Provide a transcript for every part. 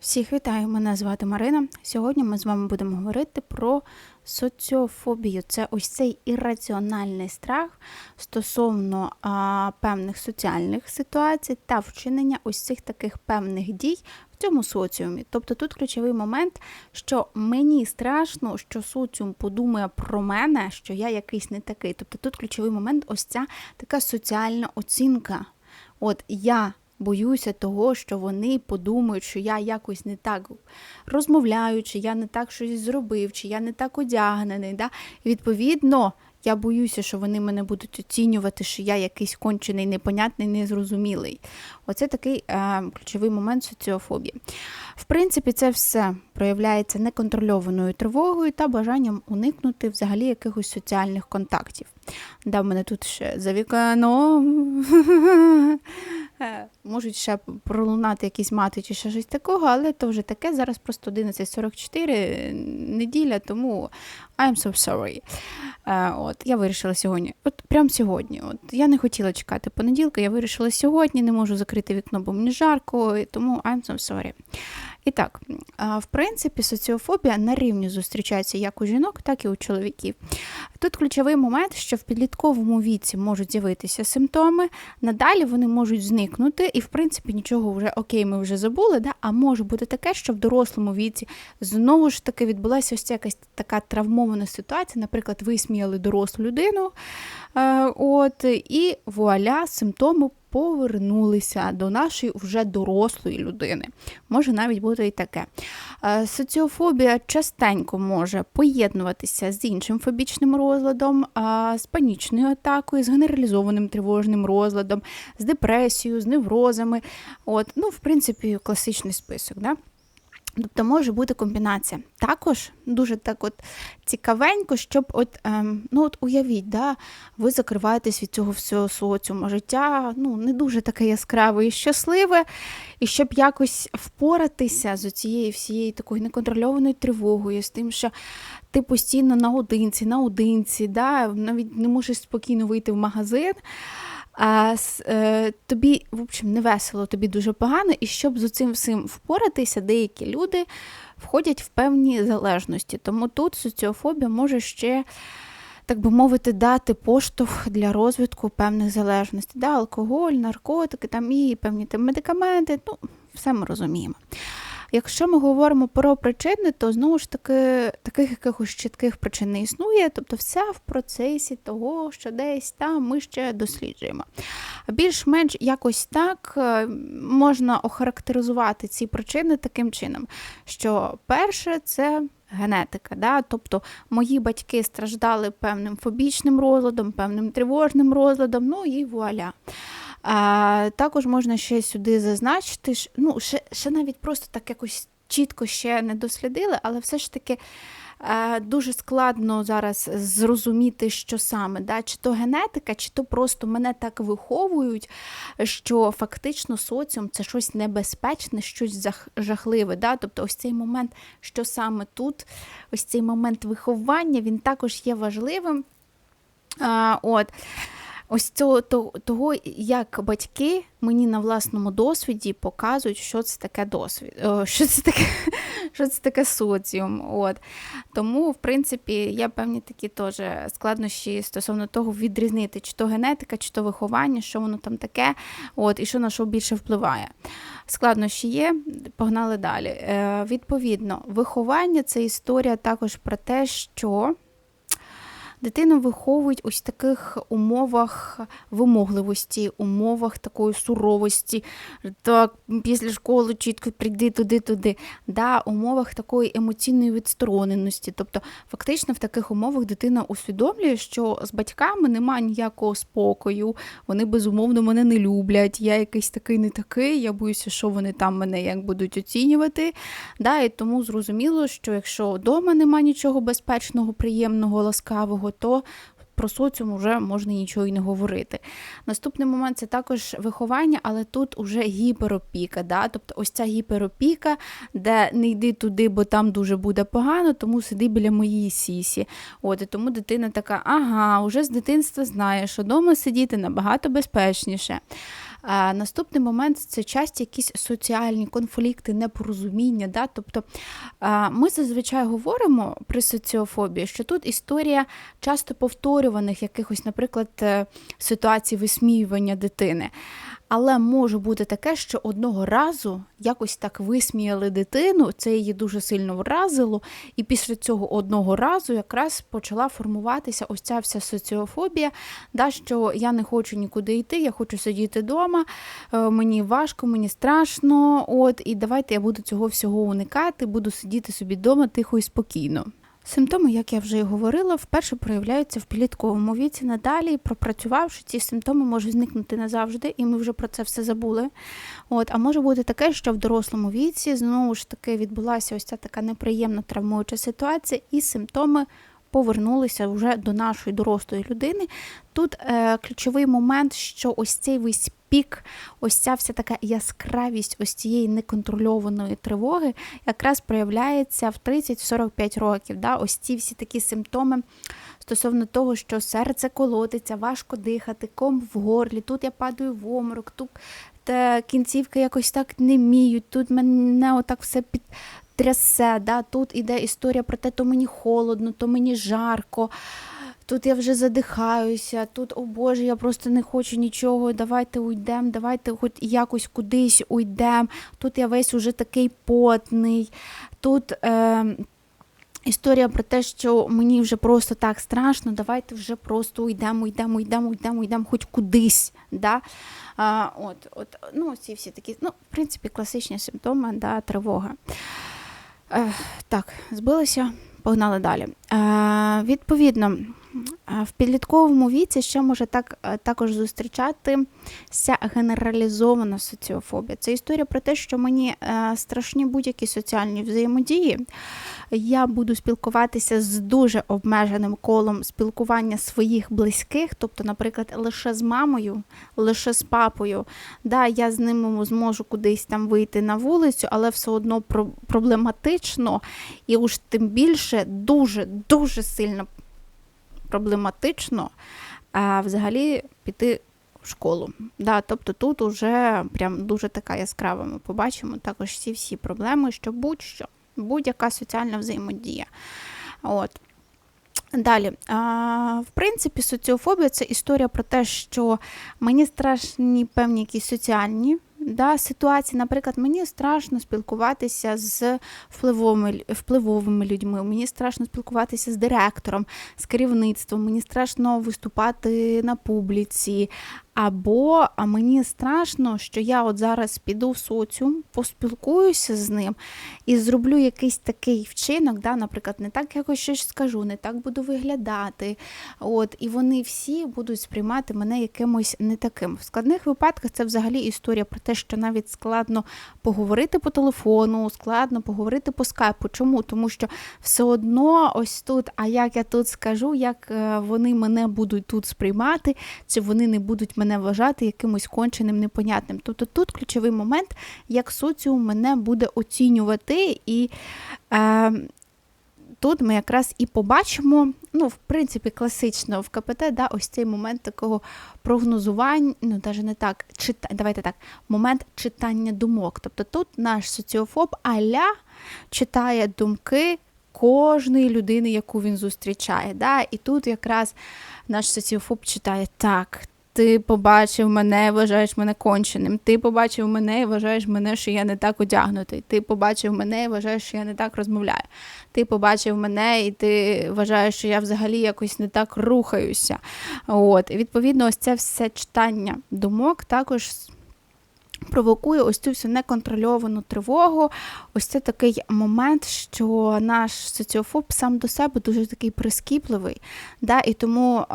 Всіх вітаю, мене звати Марина. Сьогодні ми з вами будемо говорити про соціофобію. Це ось цей ірраціональний страх стосовно а, певних соціальних ситуацій та вчинення ось цих таких певних дій в цьому соціумі. Тобто тут ключовий момент, що мені страшно, що соціум подумає про мене, що я якийсь не такий. Тобто тут ключовий момент ось ця така соціальна оцінка. От я боюся того, що вони подумають, що я якось не так розмовляю, чи я не так щось зробив, чи я не так одягнений. Да? Відповідно, я боюся, що вони мене будуть оцінювати, що я якийсь кончений, непонятний, незрозумілий. Оце такий е, ключовий момент соціофобії. В принципі, це все проявляється неконтрольованою тривогою та бажанням уникнути взагалі якихось соціальних контактів. Да, в мене тут ще за вікном Е, можуть ще пролунати якісь мати чи ще щось такого, але то вже таке. Зараз просто 11.44 неділя, тому I'm so sorry. Е, От, Я вирішила сьогодні, от прямо сьогодні. От, Я не хотіла чекати понеділка, я вирішила сьогодні, не можу закрити вікно, бо мені жарко, тому I'm so sorry. І так, в принципі, соціофобія на рівні зустрічається як у жінок, так і у чоловіків. Тут ключовий момент, що в підлітковому віці можуть з'явитися симптоми, надалі вони можуть зникнути, і, в принципі, нічого вже окей, ми вже забули, да? а може бути таке, що в дорослому віці знову ж таки відбулася ось якась така травмована ситуація. Наприклад, висміяли дорослу людину, е, от, і вуаля, симптоми повернулися до нашої вже дорослої людини. Може навіть бути і таке. Е, соціофобія частенько може поєднуватися з іншим фобічним розладом, з панічною атакою, з генералізованим тривожним розладом, з депресією, з неврозами. От, ну, В принципі, класичний список. Да? Тобто може бути комбінація. Також дуже так от цікавенько, щоб от, ем, ну от уявіть, да, ви закриваєтесь від цього всього соціуму. Життя ну, не дуже таке яскраве і щасливе, і щоб якось впоратися з цією всією такою неконтрольованою тривогою, з тим, що ти постійно наодинці, наодинці, да, навіть не можеш спокійно вийти в магазин а, е, тобі, в общем, не весело, тобі дуже погано, і щоб з цим всім впоратися, деякі люди входять в певні залежності. Тому тут соціофобія може ще. Так би мовити, дати поштовх для розвитку певних залежностей. Да, Алкоголь, наркотики, там і певні там медикаменти, ну, все ми розуміємо. Якщо ми говоримо про причини, то знову ж таки таких якихось чітких причин не існує, тобто все в процесі того, що десь там ми ще досліджуємо. Більш-менш якось так е, можна охарактеризувати ці причини таким чином, що перше це. Генетика, да? тобто мої батьки страждали певним фобічним розладом, певним тривожним розладом, ну і вуаля. А, Також можна ще сюди зазначити, ну, ще, ще навіть просто так якось чітко ще не дослідили, але все ж таки. Дуже складно зараз зрозуміти, що саме, да? чи то генетика, чи то просто мене так виховують, що фактично соціум це щось небезпечне, щось жахливе. Да? Тобто ось цей момент, що саме тут, ось цей момент виховання, він також є важливим. А, от ось цього того, як батьки мені на власному досвіді показують, що це таке досвід, що це таке що це таке соціум. От. Тому, в принципі, є певні такі теж складнощі стосовно того, відрізнити, чи то генетика, чи то виховання, що воно там таке, от, і що на що більше впливає. Складнощі є, погнали далі. Е, Відповідно, виховання це історія також про те, що. Дитину виховують ось таких умовах вимогливості, умовах такої суровості, так, після школи чітко прийди туди-туди, да, умовах такої емоційної відстороненості. Тобто, фактично, в таких умовах дитина усвідомлює, що з батьками немає ніякого спокою, вони безумовно мене не люблять, я якийсь такий не такий, я боюся, що вони там мене як будуть оцінювати. Да, І тому зрозуміло, що якщо вдома немає нічого безпечного, приємного, ласкавого, то про соціум вже можна нічого і не говорити. Наступний момент це також виховання, але тут уже гіперопіка. Да? Тобто ось ця гіперопіка, де не йди туди, бо там дуже буде погано, тому сиди біля моєї сісі. От, І тому дитина така, ага, вже з дитинства знає, що вдома сидіти набагато безпечніше. А, Наступний момент це часті якісь соціальні конфлікти, непорозуміння. Да? Тобто ми зазвичай говоримо при соціофобії, що тут історія часто повторюваних якихось, наприклад, е, ситуацій висміювання дитини. Але може бути таке, що одного разу якось так висміяли дитину, це її дуже сильно вразило, і після цього одного разу якраз почала формуватися ось ця вся соціофобія, да, що я не хочу нікуди йти, я хочу сидіти вдома, е, мені важко, мені страшно. От, і давайте я буду цього всього уникати, буду сидіти собі вдома тихо і спокійно. Симптоми, як я вже і говорила, вперше проявляються в підлітковому віці. Надалі, пропрацювавши, ці симптоми можуть зникнути назавжди, і ми вже про це все забули. От, А може бути таке, що в дорослому віці знову ж таки відбулася ось ця така неприємна травмуюча ситуація, і симптоми повернулися вже до нашої дорослої людини. Тут е, ключовий момент, що ось цей весь пік, ось ця вся така яскравість ось цієї неконтрольованої тривоги якраз проявляється в 30-45 років. Да? Ось ці всі такі симптоми стосовно того, що серце колотиться, важко дихати, ком в горлі, тут я падаю в оморок, тут кінцівки якось так не міють, тут мене отак все під. Трясе, да? тут іде історія про те, то мені холодно, то мені жарко. Тут я вже задихаюся, тут, о Боже, я просто не хочу нічого. Давайте уйдемо, давайте хоч якось кудись уйдемо. Тут я весь уже такий потний. Тут е, історія про те, що мені вже просто так страшно, давайте вже просто уйдемо, уйдемо, уйдемо, уйдемо, уйдемо, хоч кудись. Да? А, от, от, ну, ці всі такі, ну, в принципі, класичні симптоми да, тривога. Так, збилися, погнали далі. Е, Відповідно. В підлітковому віці ще може так е, також зустрічатися генералізована соціофобія. Це історія про те, що мені е, страшні будь-які соціальні взаємодії. Я буду спілкуватися з дуже обмеженим колом спілкування своїх близьких, тобто, наприклад, лише з мамою, лише з папою. Да, Я з ними зможу кудись там вийти на вулицю, але все одно проблематично і уж тим більше дуже дуже сильно проблематично а взагалі піти в школу. Да, Тобто тут уже прям дуже така яскрава ми побачимо також всі всі проблеми, що будь-що, будь-яка соціальна взаємодія. От. Далі, в принципі, соціофобія це історія про те, що мені страшні певні якісь соціальні да, ситуації. Наприклад, мені страшно спілкуватися з впливовими, впливовими людьми, мені страшно спілкуватися з директором, з керівництвом, мені страшно виступати на публіці. Або мені страшно, що я от зараз піду в соціум, поспілкуюся з ним і зроблю якийсь такий вчинок, да, наприклад, не так якось щось скажу, не так буду виглядати. От, І вони всі будуть сприймати мене якимось не таким. В складних випадках це взагалі історія про те, що навіть складно поговорити по телефону, складно поговорити по скайпу. Чому? Тому що все одно ось тут, а як я тут скажу, як е, вони мене будуть тут сприймати, чи вони не будуть мене мене вважати якимось конченим, непонятним. Тобто тут ключовий момент, як соціум мене буде оцінювати, і е, тут ми якраз і побачимо, ну, в принципі, класично в КПТ, да, ось цей момент такого прогнозування, ну, навіть не так, чита, давайте так, момент читання думок. Тобто тут наш соціофоб аля читає думки. Кожної людини, яку він зустрічає. Да? І тут якраз наш соціофоб читає так, ти побачив мене, вважаєш мене конченим. Ти побачив мене і вважаєш мене, що я не так одягнутий. Ти побачив мене і вважаєш, що я не так розмовляю. Ти побачив мене, і ти вважаєш, що я взагалі якось не так рухаюся. От, Відповідно, ось це все читання думок також. Провокує ось цю всю неконтрольовану тривогу. Ось це такий момент, що наш соціофоб сам до себе дуже такий прискіпливий. Да? І тому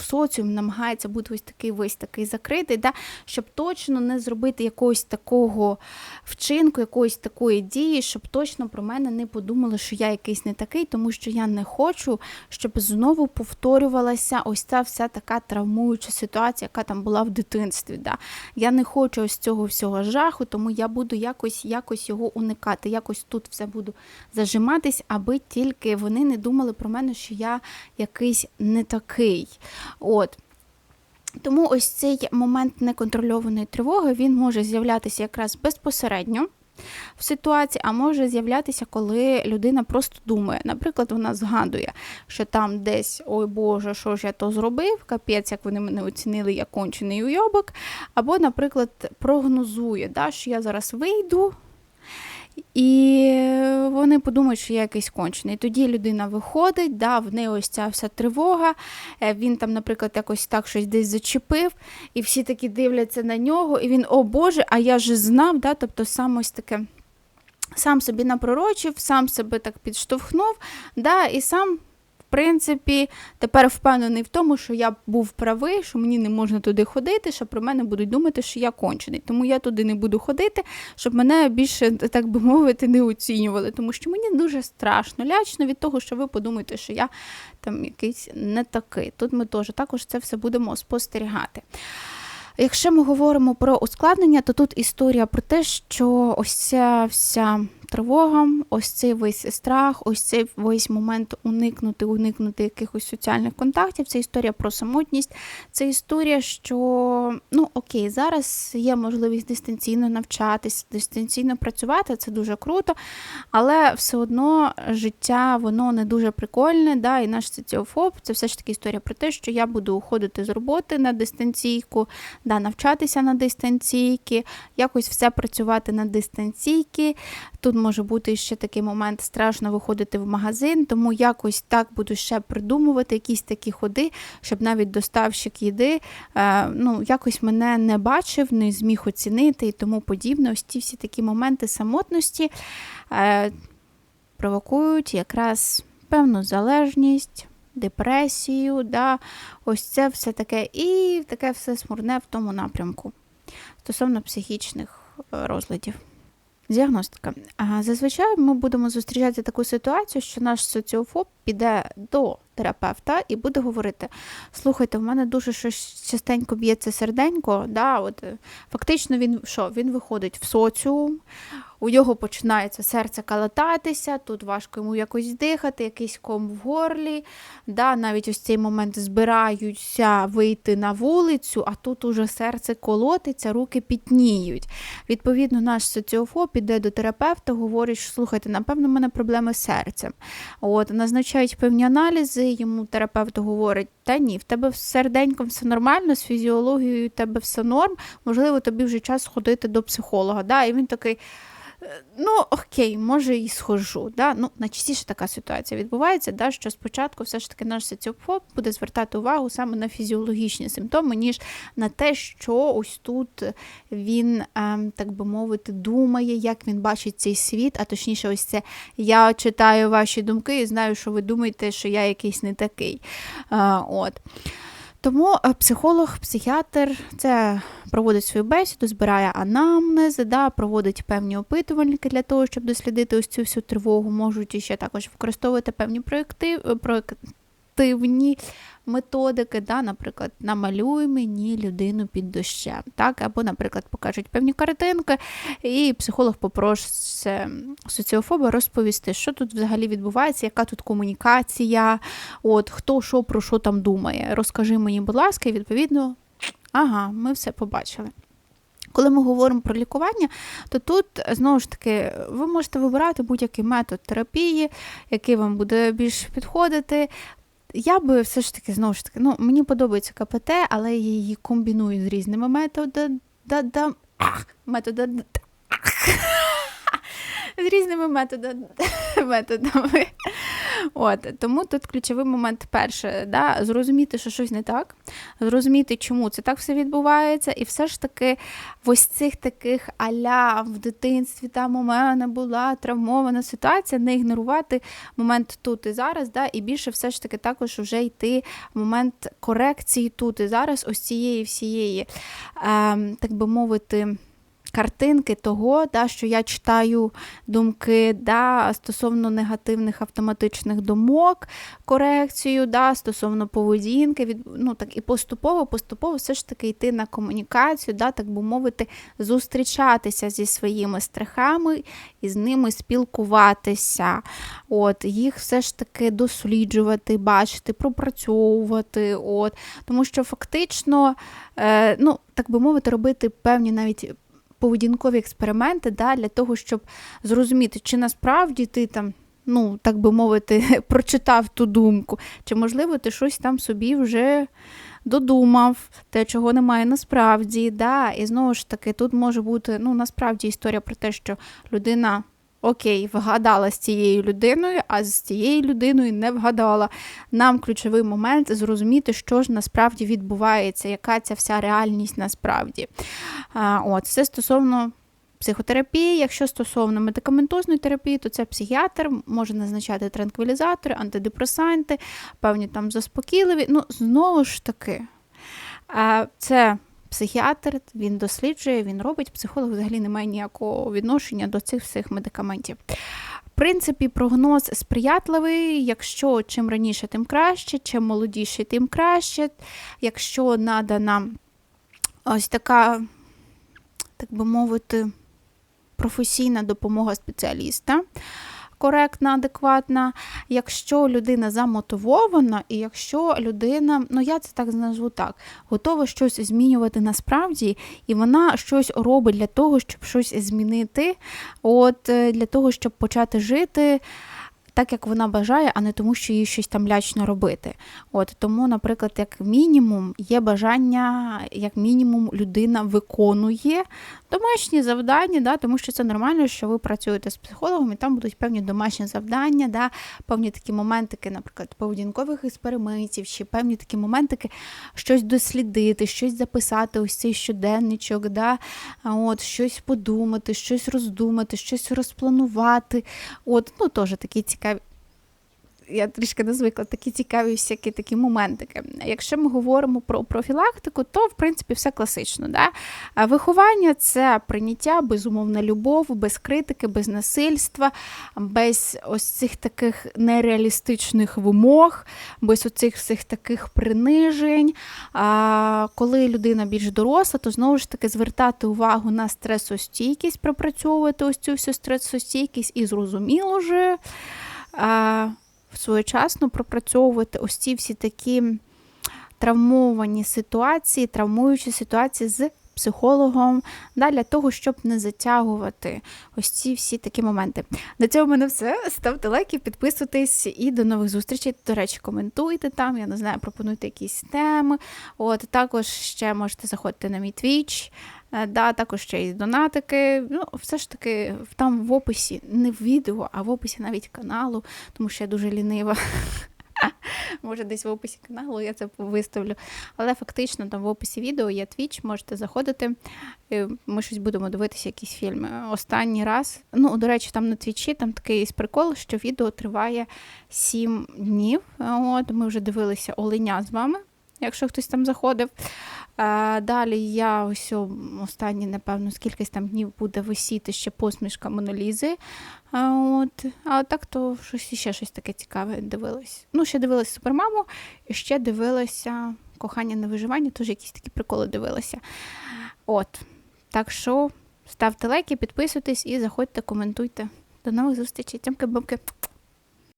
соціум намагається бути ось такий весь такий закритий, да, щоб точно не зробити якогось такого вчинку, якоїсь такої дії, щоб точно про мене не подумали, що я якийсь не такий, тому що я не хочу, щоб знову повторювалася ось ця вся така травмуюча ситуація, яка там була в дитинстві. Да. Я не хочу ось цього всього жаху, тому я буду якось якось його уникати. Якось тут все буду зажиматись, аби тільки вони не думали про мене, що я якийсь не такий. От. Тому ось цей момент неконтрольованої тривоги він може з'являтися якраз безпосередньо в ситуації, а може з'являтися, коли людина просто думає. Наприклад, вона згадує, що там десь ой Боже, що ж я то зробив, капець, як вони мене оцінили, як кончений уйобок. Або, наприклад, прогнозує, да, що я зараз вийду. І вони подумають, що я якийсь кончений. Тоді людина виходить, да, в неї ось ця вся тривога. Е, він там, наприклад, якось так щось десь зачепив, і всі такі дивляться на нього, і він, о Боже, а я ж знав, да, тобто сам ось таке. Сам собі напророчив, сам себе так підштовхнув, да, і сам принципі, тепер впевнений в тому, що я був правий, що мені не можна туди ходити, що про мене будуть думати, що я кончений. Тому я туди не буду ходити, щоб мене більше, так би мовити, не оцінювали. Тому що мені дуже страшно, лячно від того, що ви подумаєте, що я там якийсь не такий. Тут ми теж також це все будемо спостерігати. Якщо ми говоримо про ускладнення, то тут історія про те, що ось ця вся тривога, ось цей весь страх, ось цей весь момент уникнути, уникнути якихось соціальних контактів. Це історія про самотність, це історія, що ну окей, зараз є можливість дистанційно навчатися, дистанційно працювати, це дуже круто, але все одно життя воно не дуже прикольне. да, І наш соціофоб це все ж таки історія про те, що я буду уходити з роботи на дистанційку, да, навчатися на дистанційки, якось все працювати на дистанційки. Тут може бути ще такий момент, страшно виходити в магазин, тому якось так буду ще придумувати якісь такі ходи, щоб навіть доставщик їди е, ну, якось мене не бачив, не зміг оцінити і тому подібне. Ось ті всі такі моменти самотності е, провокують якраз певну залежність. Депресію, да, ось це все таке, і таке все смурне в тому напрямку стосовно психічних е, розладів. Діагностика. Зазвичай ми будемо зустрічати таку ситуацію, що наш соціофоб піде до терапевта і буде говорити: слухайте, в мене дуже щось частенько б'ється серденько. Да, от, Фактично, він що? Він виходить в соціум, у нього починається серце калататися, тут важко йому якось дихати, якийсь ком в горлі. Да, Навіть ось цей момент збираються вийти на вулицю, а тут уже серце колотиться, руки пітніють. Відповідно, наш соціофоб іде до терапевта, говорить, що слухайте, напевно, в мене проблеми з серцем. От, Назначають певні аналізи, йому терапевт говорить, та ні, в тебе з серденьком все нормально, з фізіологією в тебе все норм, можливо, тобі вже час ходити до психолога. Да? І він такий. Ну, окей, може і схожу. Да? Ну, Найчастіше така ситуація відбувається, да, що спочатку все ж таки наш соціофоб буде звертати увагу саме на фізіологічні симптоми, ніж на те, що ось тут він, ем, так би мовити, думає, як він бачить цей світ, а точніше, ось це я читаю ваші думки і знаю, що ви думаєте, що я якийсь не такий. Е, от. Тому е, психолог, психіатр це проводить свою бесіду, збирає анамнези, да, проводить певні опитувальники для того, щоб дослідити ось цю всю тривогу, можуть ще також використовувати певні проєкти, е, проєктивні методики, да, наприклад, намалюй мені людину під дощем. Так? Або, наприклад, покажуть певні картинки, і психолог попросить соціофоба розповісти, що тут взагалі відбувається, яка тут комунікація, от, хто що про що там думає. Розкажи мені, будь ласка, і відповідно, ага, ми все побачили. Коли ми говоримо про лікування, то тут знову ж таки ви можете вибирати будь-який метод терапії, який вам буде більш підходити. Я би все ж таки, знову ж таки, ну, мені подобається КПТ, але я її комбіную з різними методами. З різними методами. От, Тому тут ключовий момент перше, да, зрозуміти, що щось не так, зрозуміти, чому це так все відбувається, і все ж таки ось цих таких аля в дитинстві там у мене була травмована ситуація, не ігнорувати момент тут і зараз, да, і більше все ж таки також вже йти в момент корекції тут і зараз, ось цієї всієї, е, так би мовити картинки того, да, що я читаю думки да, стосовно негативних автоматичних думок, корекцію, да, стосовно поведінки, від, ну, так, і поступово, поступово все ж таки йти на комунікацію, да, так би мовити, зустрічатися зі своїми страхами і з ними спілкуватися. От, Їх все ж таки досліджувати, бачити, пропрацьовувати. От, Тому що фактично, е, ну, так би мовити, робити певні навіть поведінкові експерименти да, для того, щоб зрозуміти, чи насправді ти там. Ну, так би мовити, прочитав ту думку, чи, можливо, ти щось там собі вже додумав, те, чого немає насправді. Да? І знову ж таки, тут може бути ну, насправді історія про те, що людина окей, вгадала з цією людиною, а з цією людиною не вгадала. Нам ключовий момент зрозуміти, що ж насправді відбувається, яка ця вся реальність насправді. От, Це стосовно. Психотерапії, якщо стосовно медикаментозної терапії, то це психіатр може назначати транквілізатори, антидепресанти, певні там заспокійливі. Ну, знову ж таки, це психіатр, він досліджує, він робить, психолог взагалі не має ніякого відношення до цих всіх медикаментів. В принципі, прогноз сприятливий, якщо чим раніше, тим краще, чим молодіше, тим краще. Якщо надана ось така, так би мовити, професійна допомога спеціаліста коректна, адекватна, якщо людина замотивована, і якщо людина, ну я це так назву так, готова щось змінювати насправді, і вона щось робить для того, щоб щось змінити, от е, для того, щоб почати жити так, як вона бажає, а не тому, що їй щось там лячно робити. От Тому, наприклад, як мінімум, є бажання, як мінімум, людина виконує домашні завдання, да, тому що це нормально, що ви працюєте з психологом, і там будуть певні домашні завдання, да, певні такі моментики, наприклад, поведінкових експериментів, чи певні такі моментики, щось дослідити, щось записати, ось цей щоденничок, да, от, щось подумати, щось роздумати, щось розпланувати. От, ну, теж такі цікаві. Я трішки не звикла такі цікаві всякі такі моментики. Якщо ми говоримо про профілактику, то в принципі все класично. Да? Виховання це прийняття, безумовна любов, без критики, без насильства, без ось цих таких нереалістичних вимог, без оцих всіх таких принижень. А Коли людина більш доросла, то знову ж таки звертати увагу на стресостійкість, пропрацьовувати ось цю всю стресостійкість і зрозуміло вже своєчасно пропрацьовувати ось ці всі такі травмовані ситуації, травмуючі ситуації з психологом, да, для того, щоб не затягувати ось ці всі такі моменти. На цьому в мене все. Ставте лайки, підписуйтесь і до нових зустрічей. До речі, коментуйте там, я не знаю, пропонуйте якісь теми. От Також ще можете заходити на мій твіч. Е, да, Також ще й донатики. Ну, Все ж таки, там в описі, не в відео, а в описі навіть каналу, тому що я дуже лінива. Може, десь в описі каналу я це виставлю. Але фактично там в описі відео є твіч, можете заходити. Ми щось будемо дивитися, якісь фільми. Останній раз. Ну, до речі, там на твічі там такий прикол, що відео триває 7 днів. От Ми вже дивилися Оленя з вами, якщо хтось там заходив. Далі я ось останні, напевно, скількись там днів буде висіти ще посмішка Монолізи. От. А так то щось ще щось таке цікаве дивилась. Ну, ще дивилася супермаму, і ще дивилася кохання на виживання, теж якісь такі приколи дивилася. От. Так що ставте лайки, підписуйтесь і заходьте, коментуйте. До нових зустрічей. Тямки-бабки.